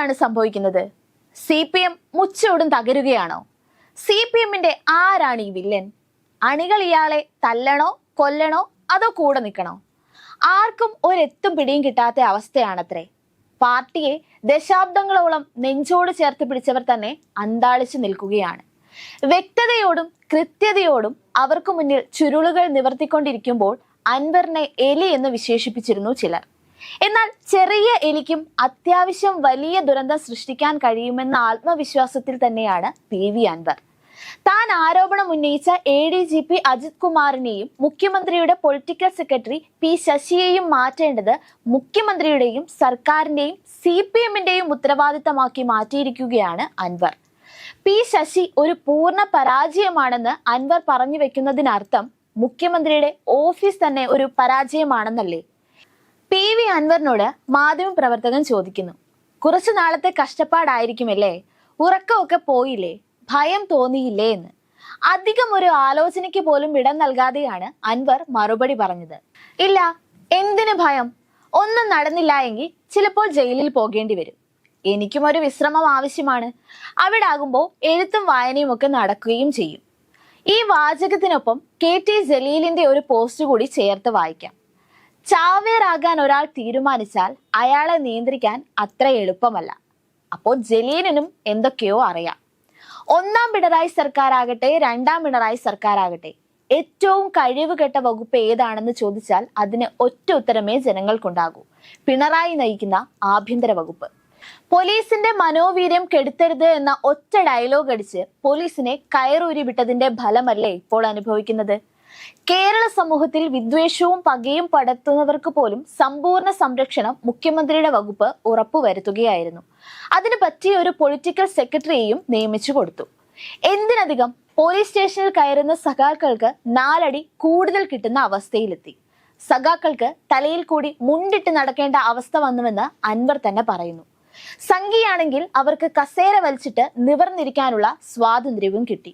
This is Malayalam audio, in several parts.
എന്താണ് സംഭവിക്കുന്നത്? സി പി എം മുച്ചോടും തകരുകയാണോ? സി പി എമ്മിന്റെ ആരാണ് ഈ വില്ലൻ? അണികൾ ഇയാളെ തല്ലണോ കൊല്ലണോ അതോ കൂടെ നിൽക്കണോ? ആർക്കും ഒരെത്തും പിടിയും കിട്ടാത്ത അവസ്ഥയാണത്രേ. പാർട്ടിയെ ദശാബ്ദങ്ങളോളം നെഞ്ചോട് ചേർത്ത് പിടിച്ചവർ തന്നെ അന്താളിച്ചു നിൽക്കുകയാണ്. വ്യക്തതയോടും കൃത്യതയോടും അവർക്ക് മുന്നിൽ ചുരുളുകൾ നിവർത്തിക്കൊണ്ടിരിക്കുമ്പോൾ അൻവറിനെ എലി എന്ന് വിശേഷിപ്പിച്ചിരുന്നു ചിലർ. എന്നാൽ ചെറിയ എലിക്കും അത്യാവശ്യം വലിയ ദുരന്തം സൃഷ്ടിക്കാൻ കഴിയുമെന്ന ആത്മവിശ്വാസത്തിൽ തന്നെയാണ് പി വി അൻവർ. താൻ ആരോപണം ഉന്നയിച്ച A D G P Ajith കുമാറിനെയും മുഖ്യമന്ത്രിയുടെ പൊളിറ്റിക്കൽ സെക്രട്ടറി പി ശശിയെയും മാറ്റേണ്ടത് മുഖ്യമന്ത്രിയുടെയും സർക്കാരിന്റെയും സി പി എമ്മിന്റെയും ഉത്തരവാദിത്തമാക്കി മാറ്റിയിരിക്കുകയാണ് അൻവർ. പി ശശി ഒരു പൂർണ പരാജയമാണെന്ന് അൻവർ പറഞ്ഞു വെക്കുന്നതിനർത്ഥം മുഖ്യമന്ത്രിയുടെ ഓഫീസ് തന്നെ ഒരു പരാജയമാണെന്നല്ലേ? പി വി അൻവറിനോട് മാധ്യമപ്രവർത്തകൻ ചോദിക്കുന്നു. കുറച്ചു നാളത്തെ കഷ്ടപ്പാടായിരിക്കുമല്ലേ? ഉറക്കമൊക്കെ പോയില്ലേ? ഭയം തോന്നിയില്ലേ എന്ന്. അധികം ഒരു ആലോചനയ്ക്ക് പോലും ഇടം നൽകാതെയാണ് അൻവർ മറുപടി പറഞ്ഞത്. ഇല്ല എന്തിന് ഭയം? ഒന്നും നടന്നില്ല എങ്കിൽ ചിലപ്പോൾ ജയിലിൽ പോകേണ്ടി വരും. എനിക്കും ഒരു വിശ്രമം ആവശ്യമാണ്. അവിടെ ആകുമ്പോൾ എഴുത്തും വായനയും ഒക്കെ നടക്കുകയും ചെയ്യും. ഈ വാചകത്തിനൊപ്പം കെ ടി ജലീലിന്റെ ഒരു പോസ്റ്റ് കൂടി ചേർത്ത് വായിക്കാം. ചാവേറാകാൻ ഒരാൾ തീരുമാനിച്ചാൽ അയാളെ നിയന്ത്രിക്കാൻ അത്ര എളുപ്പമല്ല. അപ്പോൾ ജലീലിനും എന്തൊക്കെയോ അറിയാം. ഒന്നാം പിണറായി സർക്കാരാകട്ടെ രണ്ടാം പിണറായി സർക്കാരാകട്ടെ ഏറ്റവും കഴിവ് കെട്ട വകുപ്പ് ഏതാണെന്ന് ചോദിച്ചാൽ അതിന് ഒറ്റ ഉത്തരമേ ജനങ്ങൾക്കുണ്ടാകൂ. പിണറായി നയിക്കുന്ന ആഭ്യന്തര വകുപ്പ്. പോലീസിന്റെ മനോവീര്യം കെടുത്തരുത് എന്ന ഒറ്റ ഡയലോഗ് അടിച്ച് പോലീസിനെ കയറൂരി വിട്ടതിന്റെ ഫലമല്ലേ ഇപ്പോൾ അനുഭവിക്കുന്നത്? കേരള സമൂഹത്തിൽ വിദ്വേഷവും പകയും പടത്തുന്നവർക്ക് പോലും സമ്പൂർണ സംരക്ഷണം മുഖ്യമന്ത്രിയുടെ വകുപ്പ് ഉറപ്പുവരുത്തുകയായിരുന്നു. അതിന് പറ്റിയ ഒരു പൊളിറ്റിക്കൽ സെക്രട്ടറിയെയും നിയമിച്ചു കൊടുത്തു. എന്തിനധികം പോലീസ് സ്റ്റേഷനിൽ കയറുന്ന സഖാക്കൾക്ക് നാലടി കൂടുതൽ കിട്ടുന്ന അവസ്ഥയിലെത്തി. സഖാക്കൾക്ക് തലയിൽ കൂടി മുണ്ടിട്ട് നടക്കേണ്ട അവസ്ഥ വന്നുവെന്ന് അൻവർ തന്നെ പറയുന്നു. സംഘിയാണെങ്കിൽ അവർക്ക് കസേര വലിച്ചിട്ട് നിവർന്നിരിക്കാനുള്ള സ്വാതന്ത്ര്യവും കിട്ടി.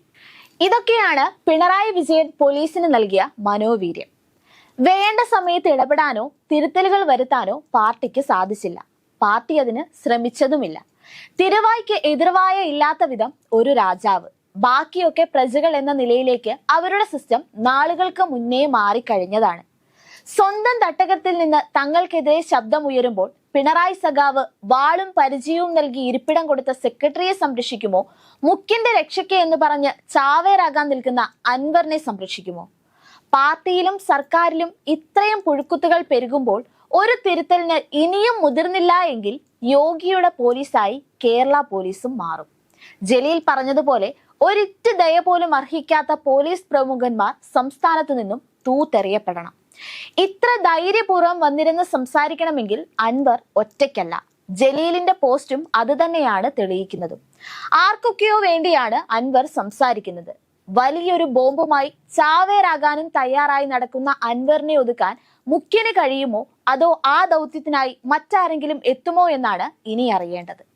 ഇതൊക്കെയാണ് പിണറായി വിജയൻ പോലീസിന് നൽകിയ മനോവീര്യം. വേണ്ട സമയത്ത് ഇടപെടാനോ തിരുത്തലുകൾ വരുത്താനോ പാർട്ടിക്ക് സാധിച്ചില്ല. പാർട്ടി അതിന് ശ്രമിച്ചതുമില്ല. തിരുവായ്ക്ക് എതിർവായ ഇല്ലാത്ത വിധം ഒരു രാജാവ്. ബാക്കിയൊക്കെ പ്രജകൾ എന്ന നിലയിലേക്ക് അവരുടെ സിസ്റ്റം നാളുകൾക്ക് മുന്നേ മാറിക്കഴിഞ്ഞതാണ്. സ്വന്തം തട്ടകത്തിൽ നിന്ന് തങ്ങൾക്കെതിരെ ശബ്ദമുയരുമ്പോൾ പിണറായി സഖാവ് വാളും പരിചയവും നൽകി ഇരിപ്പിടം കൊടുത്ത സെക്രട്ടറിയെ സംരക്ഷിക്കുമോ? മുഖ്യന്റെ രക്ഷയ്ക്ക് എന്ന് പറഞ്ഞ് ചാവേറാകാൻ നിൽക്കുന്ന അൻവറിനെ സംരക്ഷിക്കുമോ? പാർട്ടിയിലും സർക്കാരിലും ഇത്രയും പുഴുക്കുത്തുകൾ പെരുകുമ്പോൾ ഒരു തിരുത്തലിന് ഇനിയും മുതിർന്നില്ല എങ്കിൽ യോഗിയുടെ പോലീസായി കേരള പോലീസും മാറും. ജലീൽ പറഞ്ഞതുപോലെ ഒരിറ്റ് ദയ പോലും അർഹിക്കാത്ത പോലീസ് പ്രമുഖന്മാർ സംസ്ഥാനത്തു നിന്നും തൂത്തെറിയപ്പെടണം. ഇത്ര ധൈര്യപൂർവം വന്നിരുന്ന് സംസാരിക്കണമെങ്കിൽ അൻവർ ഒറ്റയ്ക്കല്ല. ജലീലിന്റെ പോസ്റ്റും അത് തന്നെയാണ് തെളിയിക്കുന്നതും. ആർക്കൊക്കെയോ വേണ്ടിയാണ് അൻവർ സംസാരിക്കുന്നത്. വലിയൊരു ബോംബുമായി ചാവേറാകാനും തയ്യാറായി നടക്കുന്ന അൻവറിനെ ഒതുക്കാൻ മുഖ്യന് കഴിയുമോ? അതോ ആ ദൗത്യത്തിനായി മറ്റാരെങ്കിലും എത്തുമോ എന്നാണ് ഇനി അറിയേണ്ടത്.